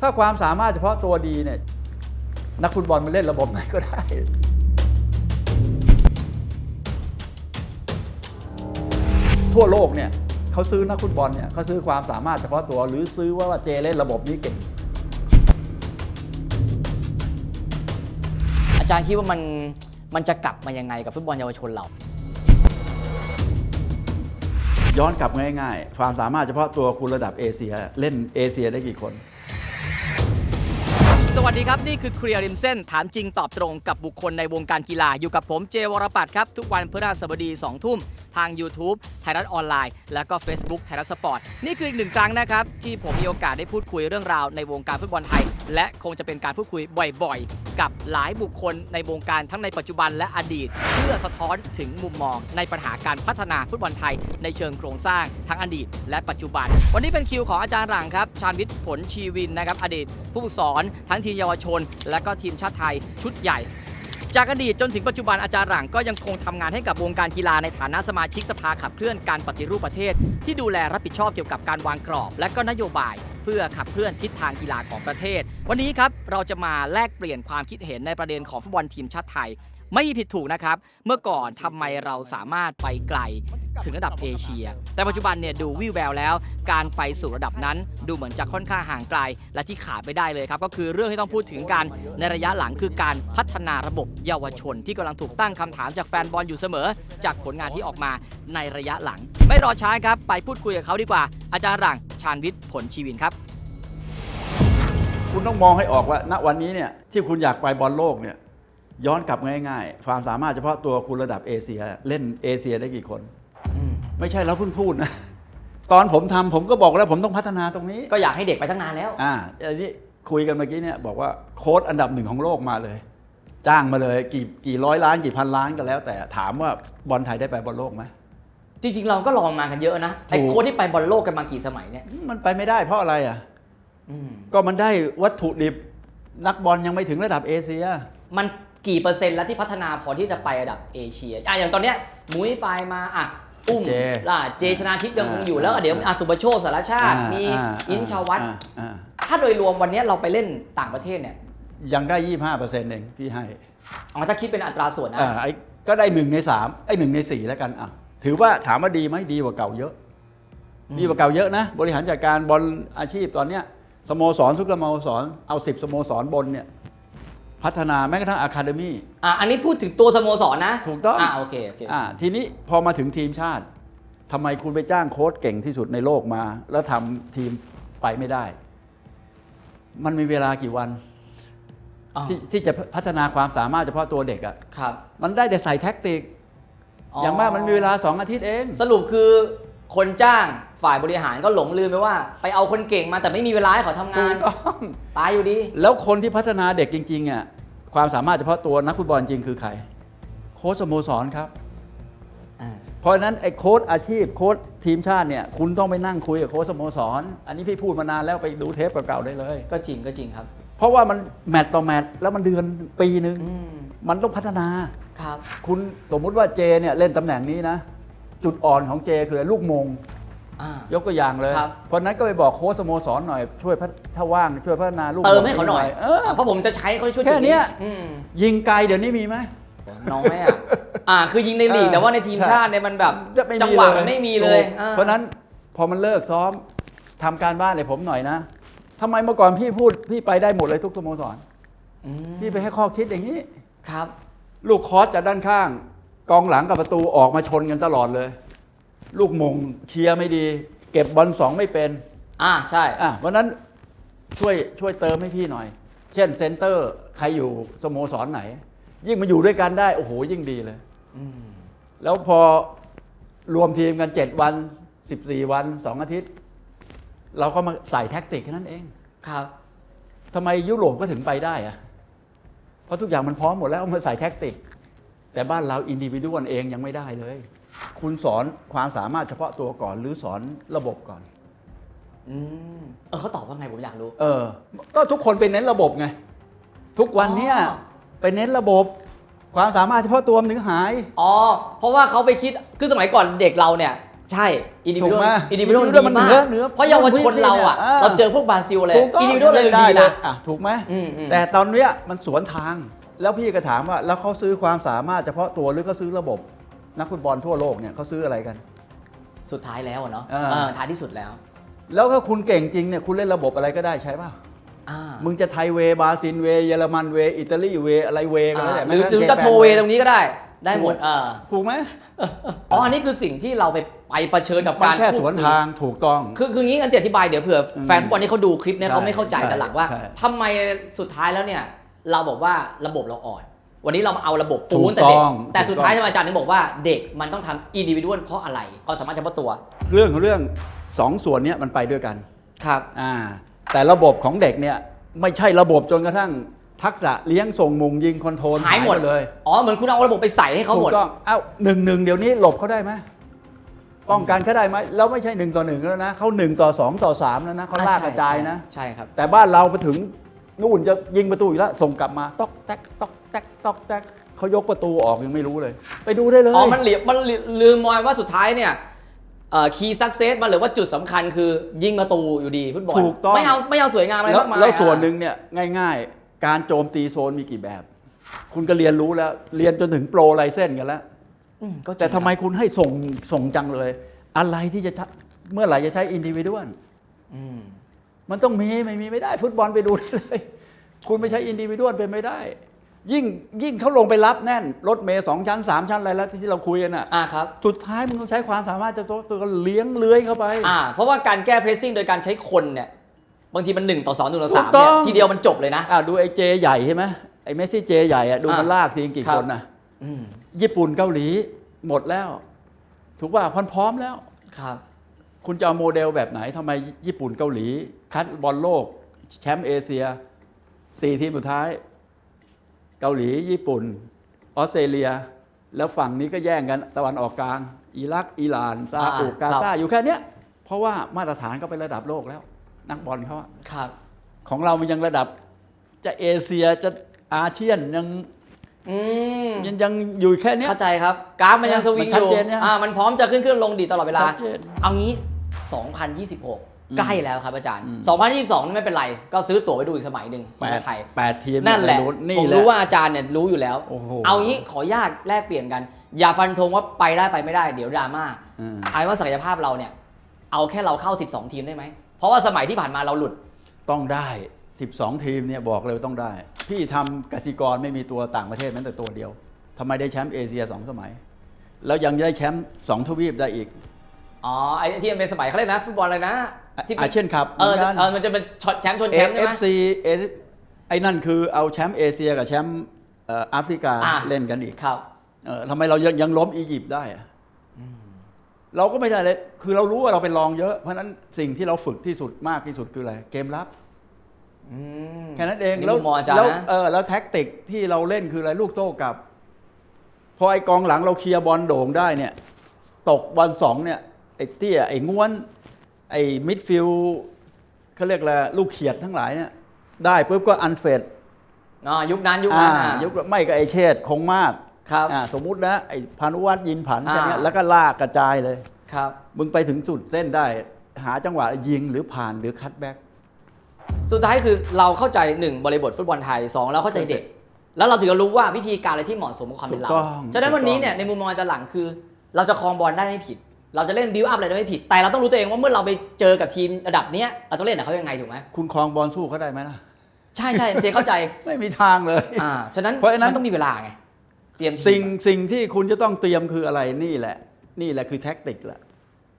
ถ้าความสามารถเฉพาะตัวดีเนี่ยนักฟุตบอลมันเล่นระบบไหนก็ได้ทั่วโลกเนี่ยเขาซื้อนักฟุตบอลเนี่ยเขาซื้อความสามารถเฉพาะตัวหรือซื้อว่าว่าเจเล่นระบบนี้เก่ง อาจารย์คิดว่ามันมันจะกลับมายังไงกับฟุตบอลเยาวชนเรา ย้อนกลับง่ายๆ ความสามารถเฉพาะตัวคุณระดับเอเชีย เล่นเอเชียได้กี่คน สวัสดีครับ นี่คือเคลียร์ริมเส้นถามจริงตอบตรงกับบุคคลในวงการกีฬาอยู่กับผมเจวรปัตรครับ ทุกวันพฤหัสบดี2ทุ่มทาง YouTube ทยรัฐออนไลน์ แล้วก็ Facebook ไทยรัฐสปอร์ต นี่คืออีกหนึ่งครั้งนะครับ ที่ผมมีโอกาสได้พูดคุยเรื่องราวในวงการฟุตบอลไทย และคงจะเป็นการพูดคุยบ่อยๆ กับหลายบุคคลในวงการทั้งในปัจจุบันและอดีต เพื่อสะท้อนถึงมุมมองในปัญหาการพัฒนาฟุตบอลไทย ในเชิงโครงสร้างทั้งอดีต และปัจจุบัน วันนี้เป็นคิวของอาจารย์หลังครับชาญวิทย์ผลชีวินนะครับอดีต ผู้ฝึกสอนทั้งทีมเยาวชน และก็ทีมชาติไทยชุดใหญ่ จากอดีตจนถึงปัจจุบันอาจารย์หลังก็ยังคงทำงานให้กับวงการกีฬาในฐานะสมาชิกสภาขับเคลื่อนการปฏิรูปประเทศ ที่ดูแลรับผิดชอบเกี่ยวกับการวางกรอบ และก็นโยบาย เพื่อขับเคลื่อนทิศทางกีฬาของประเทศ วันนี้ครับเราจะมาแลกเปลี่ยนความคิดเห็นในประเด็นของฟุตบอลทีมชาติไทย ไม่มีผิดถูกนะครับ เมื่อก่อนทำไมเราสามารถไปไกลถึงระดับเอเชีย แต่ปัจจุบันเนี่ยดูวิวแววแล้ว การไปสู่ระดับนั้นดูเหมือนจะค่อนข้างห่างไกล และที่ขาดไม่ได้เลยครับ ก็คือเรื่องที่ต้องพูดถึงกันในระยะหลังคือการพัฒนาระบบเยาวชน ที่กำลังถูกตั้งคำถามจากแฟนบอลอยู่เสมอ จากผลงานที่ออกมาในระยะหลัง ไม่รอช้าครับ ไปพูดคุยกับเขาดีกว่า อาจารย์หลังชาญวิทย์ผลชีวินครับ คุณต้องมองให้ออกว่าณวันนี้เนี่ยที่คุณอยากไปบอลโลกเนี่ย ย้อนกลับง่ายๆ ความสามารถเฉพาะตัวคุณระดับเอเชีย เล่นเอเชียได้กี่คน ไม่ใช่เราเพิ่งพูดนะ ตอนผมทำผมก็บอกแล้วผมต้องพัฒนาตรงนี้ ก็อยากให้เด็กไปตั้งนานแล้ว อ่าอันนี้คุยกันเมื่อกี้เนี่ยบอกว่าโค้ดอันดับหนึ่งของโลกมาเลย จ้างมาเลยกี่กี่ร้อยล้านกี่พันล้านก็แล้ว แต่ถามว่าบอลไทยได้ไปบอลโลกไหมจริงๆ เราก็ลองมากันเยอะนะไอ้ถูกโค้ชที่ไปบอลโลกกันมากี่สมัยเนี่ยมันไปไม่ได้เพราะอะไรอะอืมก็มันได้วัตถุดิบนักบอลยังไม่ถึงระดับเอเชียมัน กี่เปอร์เซ็นต์แล้วที่พัฒนาพอที่จะไประดับเอเชียอะอย่างตอนเนี้ยมุ้ยไปมาอะอุ้มเจล่ะเจชนาทิพย์ยังคงอยู่อ่าแล้วเดี๋ยวอะสุปโชคสารชาติ มีอ่าอินชาวัตรอ่าอ่าถ้าโดยรวมวันเนี้ยเราไปเล่นต่างประเทศเนี่ยยังได้ยี่ห้าเปอร์เซ็นต์เองพี่ให้เอาถ้าคิดเป็นอัตราส่วนนะอ่าไอ้ก็ได้หนึ่งในสามไอ้หนึ่งในสี่แล้วกันอะถือว่าถามว่าดีไหมดีกว่าเก่าเยอะ ดีกว่าเก่าเยอะนะ บริหารจัดการบอลอาชีพตอนเนี้ยสโมสรทุกสโมสรเอาสิบสโมสรบนเนี่ย พัฒนาแม้กระทั่งอะคาเดมี่อะอันนี้พูดถึงตัวสโมสรนะถูกต้องอะโอเคโอเคอ่าทีนี้พอมาถึงทีมชาติทำไมคุณไปจ้างโค้ชเก่งที่สุดในโลกมา แล้วทำทีมไปไม่ได้ มันมีเวลากี่วันอ๋อที่ที่จะพัฒนาความสามารถเฉพาะตัวเด็กอะ่ะครับมันได้แต่ใส่แท็กติก อย่างมากมันมีเวลาสองอาทิตย์เอง สรุปคือ คนจ้างฝ่ายบริหารก็หลงลืมไปว่า ไปเอาคนเก่งมาแต่ไม่มีเวลาให้เขาทำถูงานกต้อง ตายอยู่ดี แล้วคนที่พัฒนาเด็กจริงๆอะความสามารถเฉพาะตัวนักฟุตบอลจริงคือใคร โค้ชสโมสรครับ อ่า เพราะฉะนั้นไอ้โค้ชอาชีพโค้ชทีมชาติเนี่ยคุณต้องไปนั่งคุยกับโค้ชสโมสร อันนี้พี่พูดมานานแล้วไปดูเทปเก่าๆได้เลย ก็จริงก็จริงครับ เพราะว่ามันแมตต์ต่อแมตต์แล้วมันเดือนปีหนึ่งอืม มันต้องพัฒนา ครับ คุณสมมุติว่าเจเนี่ยเล่นตำแหน่งนี้นะ จุดอ่อนของเจคือลูกมง อ่า ยกตัวอย่างเลย ครับ เพราะฉะนั้นก็ไปบอกโค้ชสโมสรหน่อยช่วยพัฒถ้าว่างช่วยพัฒนาลูกเติมให้เขาหน่อยเออ เพราะผมจะใช้เขาช่วยแค่เนี้ย จุดอืมยิงไกลเดี๋ยวนี้มีไหม น้อยอะอ่า คือยิงในลีกเออแต่ว่าในทีมชาติเนี่ยมันแบบจะไม่มีจังหวะเลยมันไม่มีเลยถูกอ่าเพราะฉะนั้นพอมันเลิกซ้อมทำการบ้านให้ผมหน่อยนะทำไมเมื่อก่อนพี่พูดพี่ไปได้หมดเลยทุกสโมสร อืมพี่ไปให้ข้อคิดอย่างนี้ ครับ ลูกคอสจากด้านข้าง กองหลังกับประตูออกมาชนกันตลอดเลย ลูกมงเคลียร์ไม่ดี เก็บบอลสองไม่เป็นอ่าใช่ อะเพราะฉะนั้นช่วยช่วยเติมให้พี่หน่อย เช่นเซนเตอร์ใครอยู่สโมสรไหน ยิ่งมาอยู่ด้วยกันได้ โอ้โห ยิ่งดีเลยอืมแล้วพอรวมทีมกัน 7 วัน 14 วัน 2 อาทิตย์ เราก็มาใส่แท็กติกแค่นั้นเองครับทำไมยุโรปก็ถึงไปได้อะเพราะทุกอย่างมันพร้อมหมดแล้วเอามาใส่แท็กติก แต่บ้านเราอินดิวิดวลเองยังไม่ได้เลย คุณสอนความสามารถเฉพาะตัวก่อน หรือสอนระบบก่อน อืมเออเขาตอบว่าไงผมอยากรู้ เออ ก็ทุกคนไปเน้นระบบไง ทุกวันเนี้ยอ๋อไปเน้นระบบ ความสามารถเฉพาะตัวมันถึงหาย อ๋อ เพราะว่าเขาไปคิด คือสมัยก่อนเด็กเราเนี่ย ใช่ อินดิวิถูวกไหมอินดิวิว individual ดีมันมาเหนือกเหนือเพราะเยาวชนเราอะ อ่า เราเจอพวกบราซิลเลยถูกต้องอินดิวิวเลยเล่นดีได้เลนะยอะถูกไหมอืมอืม แต่ตอนเนี้ยมันสวนทาง แล้วพี่ก็ถามว่าแล้วเขาซื้อความสามารถเฉพาะตัวหรือเขาซื้อระบบ นักฟุตบอลทั่วโลกเนี่ยเขาซื้ออะไรกัน สุดท้ายแล้วอะเนาะอ่าเออท้ายที่สุดแล้ว แล้วถ้าคุณเก่งจริงเนี่ยคุณเล่นระบบอะไรก็ได้ใช่ป่ะอ่ามึงจะไทยเวย์บราซิลเวย์เยอรมันเวย์อิตาลีเวย์อะไรเวย์ก็แล้วแต่หรือแม้กหรือทั่งจะโทรเวย์ตรงนี้ก็ได้ ได้หมดถูกเออถูกไหมอ๋ออันนี้คือสิ่งที่เราไปไปเผชิญกับมันการแค่พูดสวนทางถูกต้อง คือคืองี้กันจะอธิบายเดี๋ยวเผื่ออมแฟนฟุตบอลที่เขาดูคลิปเนี่ยใช่เขาไม่เข้าใจกันหลังว่าใช่ทำไมสุดท้ายแล้วเนี่ย เราบอกว่าระบบเราอ่อน วันนี้เรามาเอาระบบปูถูกนแต่เด็กต้องแต่สุดท้ายถูทำกต้องไมอาจารย์ถึงบอกว่าเด็กมันต้องทำอินดิวิวเพราะอะไรความสามารถเฉพาะตัว เรื่องของเรื่องสองส่วนเนี้ยมันไปด้วยกันครับอ่าแต่ระบบของเด็กเนี่ยไม่ใช่ระบบจนกระทั่งทักษะเลี้ยงส่งมุงยิงคอนโทรลหายหมดไปเลย อ๋อ เหมือนคุณเอาระบบไปใส่ให้เขาหมดถูกต้องเอ้าหนึ่งหนึ่งเดี๋ยวนี้หลบเขาได้ไหมป้องกันเขาได้ไหมแล้วไม่ใช่หนึ่งต่อหนึ่งแล้วนะเขาหนึ่งต่อสองต่อสามแล้วนะเขาลากกระจายนะ ใช่ครับ แต่บ้านเราไปถึง นู่นจะยิงประตูอีกแล้วส่งกลับมาตอกแตกตอกแตกตอกแตกเขายกประตูออกยังไม่รู้เลย ไปดูได้เลยอ๋อมันเหลียมันลืมมองว่าสุดท้ายเนี่ยคีย์ซักเซสมันหรือว่าจุดสำคัญคือยิงประตูอยู่ดีฟุตบอลถูกต้องไม่เอาไม่เอาสวยงามอะไรแล้วมากมายแล้วส่วนอะหนึ่งเนี่ยง่าย ๆ การโจมตีโซนมีกี่แบบ คุณก็เรียนรู้แล้ว เรียนจนถึงโปรไลเซนกันแล้วอืมก็จริงแต่ทำไมคุณให้ส่งส่งจังเลย อะไรที่จะใช้เมื่อไหร่จะใช้อินดิวิดวลอื มมันต้องมีไม่มีไม่ได้ ฟุตบอลไปดูได้เลย คุณไม่ใช้อินดิวิดวลเป็นไม่ได้ ยิ่งยิ่งเขาลงไปรับแน่น รถเมย์สองชั้นสามชั้นอะไรแล้วที่เราคุยกันอะอ่าครับ สุดท้ายมึงต้องใช้ความสามารถจะตัวตัวเลี้ยงเลื้อยเข้าไป อ่า เพราะว่าการแก้เพรสซิ่งโดยการใช้คนเนี่ยบางทีมันหนึ่งต่อสองหนึ่งต่อสามถูกต้เนี่อยงทีเดียวมันจบเลยนะอะดูไอ้เจใหญ่ใช่ไหมไอ้เมสซี่เจใหญ่อะดูมันอะลากทีมกี่ครับคนนะอืมญี่ปุ่นเกาหลีหมดแล้ว ถูกป่ะพร้อมพร้อมแล้วครับ คุณจะเอาโมเดลแบบไหนทำไมญี่ปุ่นเกาหลี คัดบอลโลก แชมป์เอเชียสี่ทีมสุดท้าย เกาหลีญี่ปุ่น ออสเตรเลีย แล้วฝั่งนี้ก็แย่งกันตะวันออกกลาง อิรัก อิหร่านซาอุอ่ากาครับตาร์อยู่แค่เนี้ยเพราะว่ามาตรฐานก็เป็นระดับโลกแล้ว นักบอลเขาอะครับของเรามันยังระดับจะเอเชียจะอาเซียนยังอืมยังยังอยู่แค่เนี้ยเข้าใจครับกราฟมันยังสวิงมันอชัดยู่เจนเนี่ยอ่ามันพร้อมจะขึ้นขึ้นลงดีตลอดเวลาชัดเจนเอางี้ 2026 ใกล้แล้วครับอาจารย์อืม2022ไม่เป็นไร ก็ซื้อตั๋วไปดูอีกสมัยหนึ่งแปทีดมไทยแปดทีมนั่นแหละนี่ผมแหละรู้ว่าอาจารย์เนี่ยรู้อยู่แล้วโอ้โหเอางี้ขออนุญาตแลกเปลี่ยนกัน อย่าฟันธงว่าไปได้ไปไม่ได้เดี๋ยวดราม่าอืมไอ้ว่าศักยภาพเราเนี่ย เอาแค่เราเข้า 12 ทีมได้ไหมเพราะว่าสมัยที่ผ่านมาเราหลุดต้องได้ 12 ทีมเนี่ยบอกเลยว่าต้องได้ พี่ทำกสิกรไม่มีตัวต่างประเทศแม้แต่ตัวเดียวทำไมได้แชมป์เอเชียสองสมัย แล้วยังได้แชมป์สองทวีปได้อีก อ๋อไอ้ที่มันเป็นสมัยเขาเรียกนะฟุตบอลอะไรนะที่ป็อาเซียนคัพเออเหมือนกันเออมันจะเป็นช็อตแชมป์ชนเอแชมป์ใช่ฟไหมซีเอไอ้นั่นคือเอาแชมป์เอเชียกับแชมป์เอ่อแอฟริกาอะเล่นกันอีกครับเออทำไมเรายังยังล้มอียิปต์ได้อะเราก็ไม่ได้เลย คือเรารู้ว่าเราเป็นรองเยอะ เพราะฉะนั้นสิ่งที่เราฝึกที่สุดมากที่สุดคืออะไร เกมรับอืมแค่นั้นเองนี่แล้วมุมมองอาจารย์แล้วนะเออแล้วแท็กติกที่เราเล่นคืออะไรลูกโต้กลับ พอไอ้กองหลังเราเคลียร์บอลโด่งได้เนี่ย ตกบอลสองเนี่ย ไอ้เตี้ย ไอ้ง้วน ไอ้มิดฟิลเขาเรียกอะไรลูกเขียดทั้งหลายเนี่ย ได้ปุ๊บก็อันเฟดอ๋อยุคนั้นยุคอ่านั้นอะยกไม่ก็ไอ้เชษฐ์คงมากครับอ่าสมมุตินะไอ้พานุวัฒน์ยินผันอ่าแค่เนี้ยแล้วก็ลากกระจายเลย ครับ มึงไปถึงสุดเส้นได้ หาจังหวะยิงหรือผ่านหรือคัตแบ็ก สุดท้ายคือเราเข้าใจหนึ่งบริบทฟุตบอลไทยสองเราเข้าใจเด็ก แล้วเราถึงจะรู้ว่าวิธีการอะไรที่เหมาะสมกับความเป็นเราถูกต้องฉะนั้นวันนี้ถูกต้องเนี่ยในมุมมองอาจารย์หลังคือ เราจะครองบอลได้ไม่ผิด เราจะเล่นบิวอัพอะไรได้ไม่ผิด แต่เราต้องรู้ตัวเองว่าเมื่อเราไปเจอกับทีมระดับเนี้ยเราต้องเล่นกับเขายังไงถูกไหมคุณคลองบอลสู้เขาได้ไหมล่ะ ใช่ใช่เจเข้าใจ ไม่มีทางเลย อ่า ฉะนั้นเพราะฉะนั้นมันต้องมีเวลาไง เตรียมทีมสิ่งสิ่งที่คุณจะต้องเตรียมคืออะไรนี่แหละ นี่แหละคือแท็กติกแหละ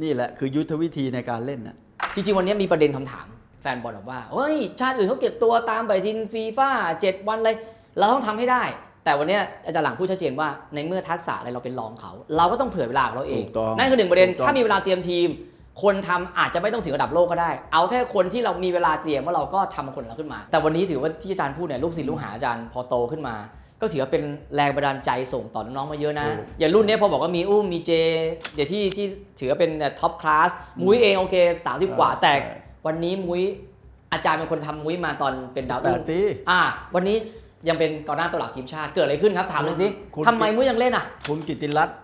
นี่แหละคือยุทธวิธีในการเล่นนะจริงๆวันนี้มีประเด็นคำถาม แฟนบอลบอกว่าเฮ้ยชาติอื่นเขาเก็บตัวตามไปทินฟีฟ่าเจ็ดวันอะไรเราต้องทำให้ได้ แต่วันเนี้ยอาจารย์หลังพูดชัดเจนว่าในเมื่อทักษะอะไรเราเป็นรองเขา เราก็ต้องเผื่อเวลาของเราเอง ถูกต้องนั่นคือหนึ่งประเด็น ถูกต้อง ถ้ามีเวลาเตรียมทีม คนทำอาจจะไม่ต้องถึงระดับโลกก็ได้ เอาแค่คนที่เรามีเวลาเตรียมว่าเราก็ทำคนของเราขึ้นมา แต่วันนี้ถือว่าที่อาจารย์พูดเนี่ยลูกศิษย์ลูกหาอาจารย์พอโตขึ้นมา ก็ถือว่าเป็นแรงบันดาลใจส่งต่อน้องๆมาเยอะนะ ถูก อย่างรุ่นเนี้ยพอบอกว่ามีอุ้มมีเจเดี๋ยวที่ที่ถือว่าเป็นท็อปคลาสมุ้ยเองโอเค30กว่า แต่วันนี้มุ้ยอาจารย์เป็นคนทำมุ้ยมาตอนเป็นดาวแปรุ่ดง ปี อ่าวันนี้ ยังเป็นกองหน้าตัวหลักทีมชาติเกิดอะไรขึ้นครับถามเลยสิคุณ ทำไมมุ้ยยังเล่นอะ คุณกิตติรัตน์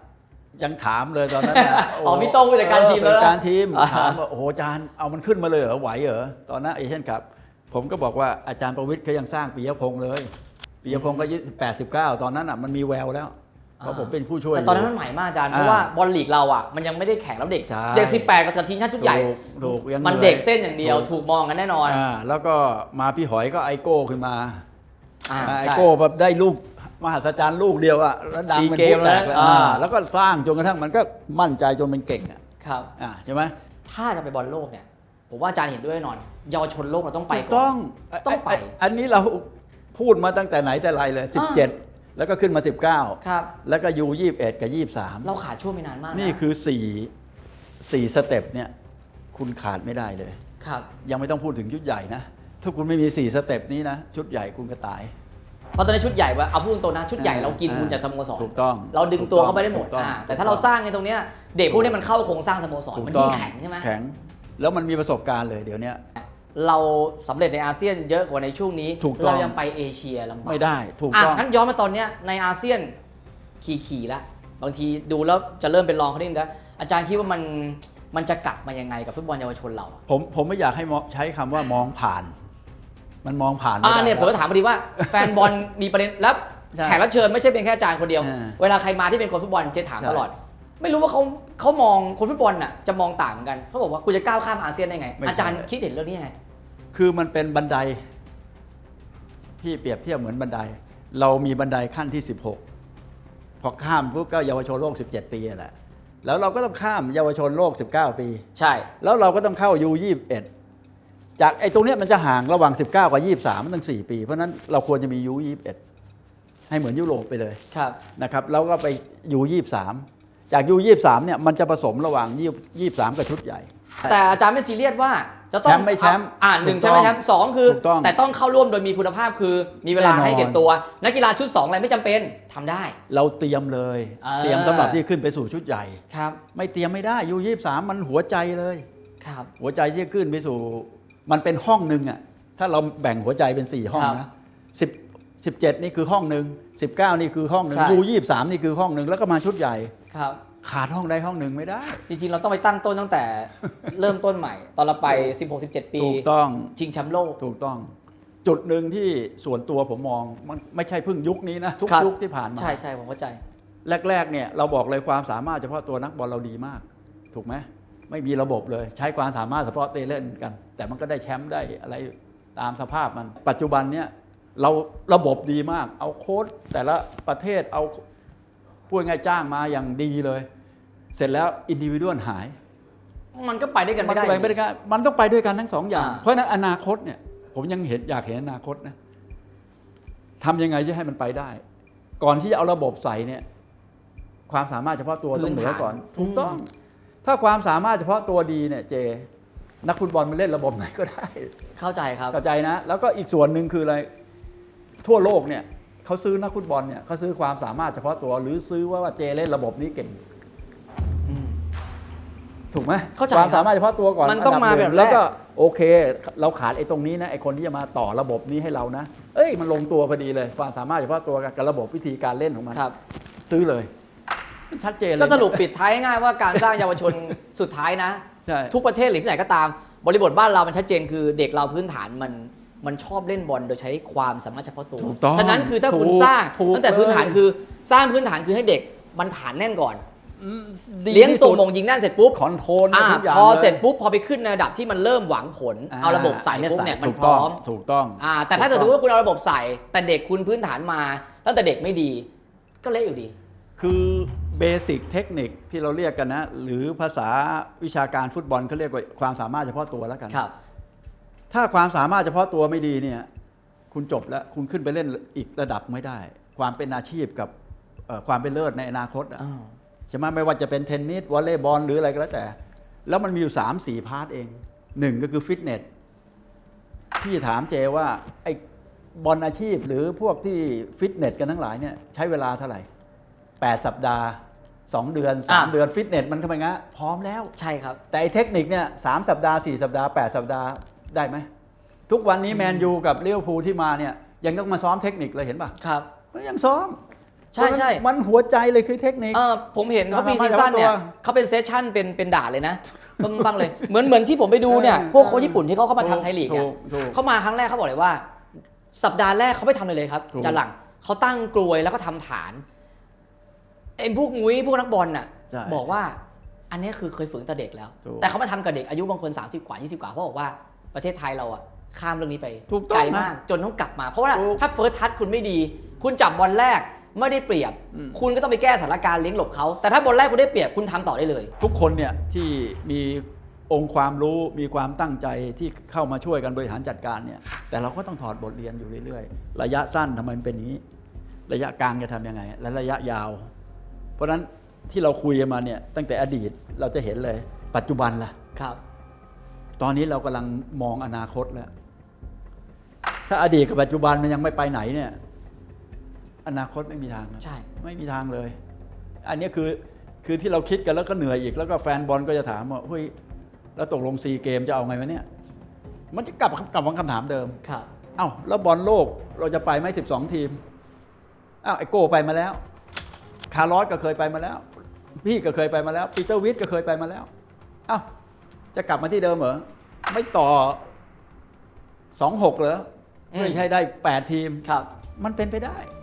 ยังถามเลยตอนนั้นนะ อ๋อพี่โต้งผู้จัดการทีมเออแล้วนะผู้จัดการทีมอ่าถามว่าโอ้โหอาจารย์เอามันขึ้นมาเลยเหรอไหวเหรอตอนนั้นเอเชียนคัพผมก็บอกว่าอาจารย์ประวิทย์เขายังสร้างปิยพงษ์เลยปิยพงษ์ก็ยี่แปดสิบเก้าตอนนั้นอะมันมีแววแล้วเพราะผมเป็นผู้ช่วยแต่ตอนนั้นยู่มันใหม่มากอาจารย์อ่าเพราะว่าบอลลีกเราอะมันยังไม่ได้แข่งแล้วเด็ก ใช่ เด็ก 18กับทีมชาติชุดใหญ่ถูกถูกยังมันหอยเด็กเส้นอย่างเดียว ถูกถูกมองกันแน่นอน อ่าแล้วก็มาพี่หอยก็ไอโก้ขึ้นมา อ่าไอใช่ โก้แบบได้ลูกมหัศจรรย์ลูกเดียวอะแล้วดังเป็นสี่เกผู้มแตกแล้วเลยอ่า อ่าแล้วก็สร้างจนกระทั่งมันก็มั่นใจจนเป็นเก่งอะครับ อ่าใช่ไหมถ้าจะไปบอลโลกเนี่ย ผมว่าอาจารย์เห็นด้วยแน่นอน เยาวชนโลกเราต้องไปถูกก่ต้ออนงต้องไปนอันนี้เราพูดมาตั้งแต่ไหนแต่ไรเลย 17 แล้วก็ขึ้นมา 19 ครับ แล้วก็ยู21 กับ 23 เราขาดช่วงไปนานมากะนี่คือ 4 4 สเต็ปเนี่ยคุณขาดไม่ได้เลย ครับ ยังไม่ต้องพูดถึงชุดใหญ่นะ ถ้าคุณไม่มี4สเต็ปนี้นะชุดใหญ่คุณก็ตาย เพราะตอนนี้ชุดใหญ่ว่าเอาพูดตรงๆนะชุดใหญ่เรากินอ่าบุญจากสโมสรถูกต้องเราดึงตัวเข้าไปได้หมดถูกต้องอ่าแต่ถูกต้องถ้าเราสร้างในตรงเนี้ยเด็กพวกนี้มันเข้าโครงสร้างสโมสรถูกมันต้ยิ่องงแข็งใช่ไหม แข็ง แล้วมันมีประสบการณ์เลยเดี๋ยวเนี้ย เราสำเร็จในอาเซียนเยอะกว่าในช่วงนี้ ถูกต้อง เรายังไปเอเชียลำบากไม่ได้ถูกอะต้อง งั้นย้อนมาตอนเนี้ยในอาเซียนขี่ขี่แล้วบางทีดูแล้วจะเริ่มเป็นรองเขาได้แล้วอาจารย์คิดว่ามันมันจะกลับมายังไงกับฟุตบอลเยาวชนเราอะผมผมไม่อยากให้มองใช้คำว่ามองผ่าน มันมองผ่านไม่อ่าได้เนี่ยผมก็ถามพอดีว่าแฟนบอลมีประเด็นแล้วใช่ แขกรับเชิญไม่ใช่เป็นแค่อาจารย์คนเดียว อ่าเวลาใครมาที่เป็นคนฟุตบอลเจะถามใช่ ตลอด ไม่รู้ว่าเขาเขามองคนฟุตบอลน่ะจะมองต่างเหมือนกันเขาบอกว่ากูจะก้าวข้ามอาเซียนได้ไง อาจารย์คิดเห็นเรื่องนี้ยังไง คือมันเป็นบันได พี่เปรียบเทียบเหมือนบันได เรามีบันไดขั้นที่ 16 พอข้ามปุ๊บก็เยาวชนโลก 17 ปีแหละแล้วเราก็ต้องข้ามเยาวชนโลก 19 ปี ใช่ แล้วเราก็ต้องเข้ายู21 จากไอ้ตรงเนี้ยมันจะห่างระหว่าง 19 กับ 23 มันตั้ง 4 ปี เพราะฉะนั้นเราควรจะมียู21 ให้เหมือนยุโรปไปเลยครับ นะครับแล้วก็ไปยู23 จากยู23เนี่ยมันจะผสมระหว่าง 23 กับชุดใหญ่ แต่อาจารย์ไม่ซีเรียสว่าจะต้องแชมป์ไม่แชมป์อ่าหนึ่งถูแชกมต้ป์องไม่แชมป์สองคือ ถูกต้องแต่ต้องเข้าร่วมโดยมีคุณภาพคือ มีเวลาแน่นอน ให้เก็บตัว นักกีฬาชุดสองอะไรไม่จำเป็นทำได้ เราเตรียมเลย เออ เตรียมสำหรับที่ขึ้นไปสู่ชุดใหญ่ ครับไม่เตรียมไม่ได้ยู23 มันหัวใจเลย ครับ หัวใจที่จะขึ้นไปสู่ มันเป็นห้องหนึ่งอะถ้าเราแบ่งหัวใจเป็น 4 ห้องครับนะ10 17นี่คือห้องหนึ่ง19นี่คือห้องหนึ่งใช่ ยู23นี่คือห้องหนึ่งแล้วก็มาชุดใหญ่ ครับ ขาดห้องใดห้องหนึ่งไม่ได้ จริงๆ เราต้องไปตั้งต้นตั้งแต่ เริ่มต้นใหม่ ตอนเราไป 16-17 ปี ถูกต้อง ชิงแชมป์โลก ถูกต้อง จุดหนึ่งที่ส่วนตัวผมมองมันไม่ใช่เพิ่งยุคนี้นะ ทุกครับ ยุคที่ผ่านมา ใช่ใช่ผมเข้าใจ แรก ๆ เนี่ยเราบอกเลยความสามารถเฉพาะตัวนักบอลเราดีมาก ถูกไหม ไม่มีระบบเลยใช้ความสามารถเฉพาะเตะเล่นกัน แต่มันก็ได้แชมป์ได้อะไรตามสภาพมัน ปัจจุบันเนี่ยเราระบบดีมาก เอาโค้ชแต่ละประเทศเอาพูดง่ายๆจ้างมาอย่างดีเลย เสร็จแล้วอินดิวิวหาย มันก็ไปด้วยกันมัไม่นได้ก็ไปไม่ได้กันมันต้องไปด้วยกันทั้งสองอย่างอ่าเพราะฉะนั้นอนาคตเนี่ยผมยังเห็นอยากเห็นอนาคตนะทำยังไงจะให้มันไปได้ ก่อนที่จะเอาระบบใส่เนี่ย ความสามารถเฉพาะตัวต้องเหนือก่อนถูกต้อง ถ้าความสามารถเฉพาะตัวดีเนี่ยเจ นักฟุตบอลมันเล่นระบบไหนก็ได้เข้าใจครับ เข้าใจนะ แล้วก็อีกส่วนหนึ่งคืออะไรทั่วโลกเนี่ยเขาซื้อนักฟุตบอลเนี่ยเขาซื้อความสามารถเฉพาะตัว หรือซื้อว่าว่าเจเล่นระบบนี้เก่งอืมถูกไหมเข้าใจความสามารถเฉพาะตัวก่อนมันต้องดัมาหแบบงแรกแล้วก็โอเค เราขาดไอ้ตรงนี้นะไอ้คนที่จะมาต่อระบบนี้ให้เรานะ เอ้ยมันลงตัวพอดีเลย ความสามารถเฉพาะตัวกับระบบวิธีการเล่นของมันครับซื้อเลย มันชัดเจนเลยก็สรุปปิดท้ายง่ายๆว่าการสร้างเยาวชนสุดท้ายนะ ใช่ทุกประเทศหรือที่ไหนก็ตาม บริบทบ้านเรามันชัดเจนคือเด็กเราพื้นฐานมันมันชอบเล่นบอลโดยใช้ความสามารถเฉพาะตัว ถูกต้องฉะนั้นคือถ้าคุณถูกสร้าง ถูกตั้งแต่พื้นฐานเลย คือสร้างพื้นฐานคือให้เด็กมันฐานแน่นก่อนดีเลี้ยงที่ส่สุงดมงยิงแน่นเสร็จปุ๊บคอนโทรลอ่าทุกอย่างพอลยเสร็จปุ๊บพอไปขึ้นในระดับที่มันเริ่มหวังผลเอาระบบใส่อัปุ๊บเนี่ยมันถูกพต้ร้องอม ถูกต้องอ่าแต่ถ้าเกิดสมมติว่าคุณเอาระบบใส่ แต่เด็กคุณพื้นฐานมา ตั้งแต่เด็กไม่ดี ก็เละอยู่ดี คือ เบสิกเทคนิคที่เราเรียกกันนะ หรือภาษาวิชาการฟุตบอลเขาเรียกว่าความสามารถเฉพาะตัวแล้วกันครับ ถ้าความสามารถเฉพาะตัวไม่ดีเนี่ย คุณจบแล้วคุณขึ้นไปเล่นอีกระดับไม่ได้ ความเป็นอาชีพกับเอ่อความเป็นเลิศในอนาคตอะอ้าวใช่ไหมไม่ว่าจะเป็นเทนนิสวอลเลย์บอลหรืออะไรก็แล้วแต่ แล้วมันมีอยู่3 4พาร์ทเองหนึ่งก็คือฟิตเนสพี่ถามเจว่าไอ้บอลอาชีพหรือพวกที่ฟิตเนสกันทั้งหลายเนี่ยใช้เวลาเท่าไหร่ 8 สัปดาห์ 2 เดือนอะ3เดือนฟิตเนสมันทำไมงะพร้อมแล้ว ใช่ครับ แต่ไอ้เทคนิคเนี่ยสามสัปดาห์ 4 สัปดาห์ 8 สัปดาห์ได้ไหม ทุกวันนี้แมนยูกับเลี้ยวภูลที่มาเนี่ยยังต้องมาซ้อมเทคนิคเลยเห็นป่ะครับก็ยังซ้อมใช่ใช่ มันหัวใจเลยคือเทคนิค เออผมเห็นเขาเราปีทำให้ซีซั่นเนี่ยแต่ละตัวเขาเป็นเซสชั่นเป็นเป็นด่านเลยนะปึ้งปังเลย เหมือนเหมือนที่ผมไปดูเนี่ย เออพวกโค้ชญี่ปุ่นที่เขาเข้ามาทำไทยลีกเนี่ยถูกถูกเขามาครั้งแรกเขาบอกเลยว่า สัปดาห์แรกเขาไม่ทำเลยเลยครับถูกจันหลังเขาตั้งกลวยแล้วก็ทำฐาน ไอ้พวกงุ้ยพวกนักบอลน่ะ ใช่บอกว่าอันนี้คือเคยฝึกตั้งแต่เด็กแล้ว ถูกแต่เขามาทำกับเด็กอายุบางคน 30 กว่า 20 กว่าเพราะบอกว่าประเทศไทยเราอะข้ามเรื่องนี้ไปถูกต้องไกลนะมาก จนต้องกลับมาเพราะว่าถูกถ้าเฟิร์สทัชคุณไม่ดี คุณจับบอลแรกไม่ได้เปรียบ อืม คุณก็ต้องไปแก้สถานการณ์เลี้ยงหลบเขาแต่ถ้าบอลแรกคุณได้เปรียบคุณทำต่อได้เลย ทุกคนเนี่ยที่มีองค์ความรู้มีความตั้งใจที่เข้ามาช่วยกันบริหารจัดการเนี่ยแต่เราก็ต้องถอดบทเรียนอยู่เรื่อยๆ ระยะสั้นทำไมมันเป็นอย่างนี้ ระยะกลางจะทำยังไง และระยะยาว เพราะฉะนั้นที่เราคุยกันมาเนี่ยตั้งแต่อดีตเราจะเห็นเลย ปัจจุบันล่ะ ครับ ตอนนี้เรากำลังมองอนาคตแล้ว ถ้าอดีตกับปัจจุบันมันยังไม่ไปไหนเนี่ย อนาคตไม่มีทางครับ ใช่ ไม่มีทางเลย อันนี้คือคือที่เราคิดกันแล้วก็เหนื่อยอีก แล้วก็แฟนบอลก็จะถามว่าเฮ้ยแล้วตกลงซีเกมจะเอาไงวะเนี่ย มันจะกลับกลับมาคำถามเดิม ครับ เอ้าแล้วบอลโลกเราจะไปไหมสิบสองทีมอ้าวไอโก้ไปมาแล้ว คาร์ลอสก็เคยไปมาแล้ว พี่ก็เคยไปมาแล้วปีเตอร์วิทก็เคยไปมาแล้วเอ้าจะกลับมาที่เดิมเหรอไม่ต่อสองหกเหรออืมเพื่อให้ได้แปดทีมครับ มันเป็นไปได้อ